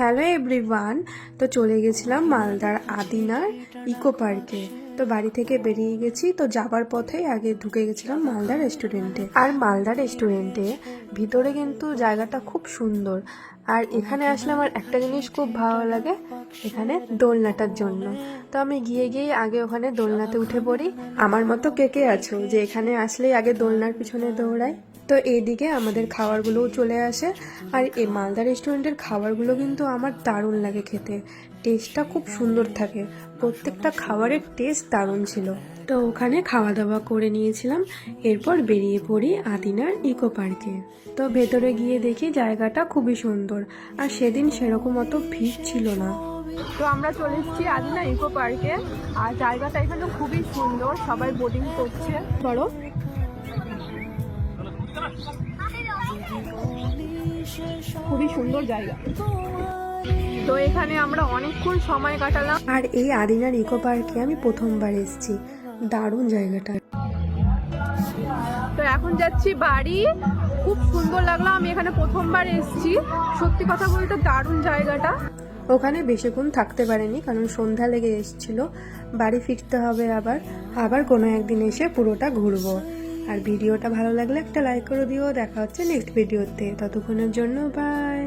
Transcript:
Hello everyone তো চলে গেছিলাম মালদার আদিনার ইকো পার্কে। তো বাড়ি থেকে বেরিয়ে গেছি, তো যাবার পথেই আগে ঢুকে গেছিলাম মালদা রেস্টুরেন্টে। আর মালদা রেস্টুরেন্টে ভিতরে কিন্তু জায়গাটা খুব সুন্দর। আর এখানে আসলে আমার একটা জিনিস খুব ভালো লাগে, এখানে দোলনাটার জন্য। তো আমি গিয়ে গিয়ে আগে ওখানে দোলনাতে উঠে পড়ি। আমার মতো কে কে আছো যে এখানে আসলেই আগে দোলনার পিছনে দৌড়াই? তো এইদিকে আমাদের খাবারগুলোও চলে আসে। আর এই মালদা রেস্টুরেন্টের খাবারগুলো কিন্তু আমার দারুণ লাগে খেতে। টেস্টটা খুব সুন্দর থাকে। প্রত্যেকটা খাবারের টেস্ট দারুণ ছিল। তো ওখানে খাওয়া দাওয়া করে নিয়েছিলাম। এরপর বেরিয়ে পড়ি আদিনার ইকো পার্কে তো ভেতরে গিয়ে দেখি জায়গাটা খুবই সুন্দর। আর সেদিন সেরকম অত ভিড় ছিল না। তো আমরা চলে এসেছি আদিনা ইকো পার্কে আর জায়গাটা এখানে খুবই সুন্দর, সবাই বোটিং করছে। বড় খুবই সুন্দর জায়গা। তো এখানে আমরা অনেকক্ষণ সময় কাটালাম। আর এই আদিনার ইকো পার্কে আমি প্রথমবার এসেছি। দারুণ জায়গাটা। তো এখন যাচ্ছি বাড়ি। খুব সুন্দর লাগল আমি এখানে প্রথমবার এসেছি। সত্যি কথা বলতে দারুণ জায়গাটা। ওখানে বেশিক্ষণ থাকতে পারেনি কারণ সন্ধ্যা লেগে এসেছিল। বাড়ি ফিরতে হবে আবার। আবার কোনো একদিন এসে পুরোটা ঘুরবো। আর ভিডিওটা ভালো লাগলে একটা লাইক করে দিও। দেখা হচ্ছে নেক্সট ভিডিওতে ততক্ষণের জন্য বাই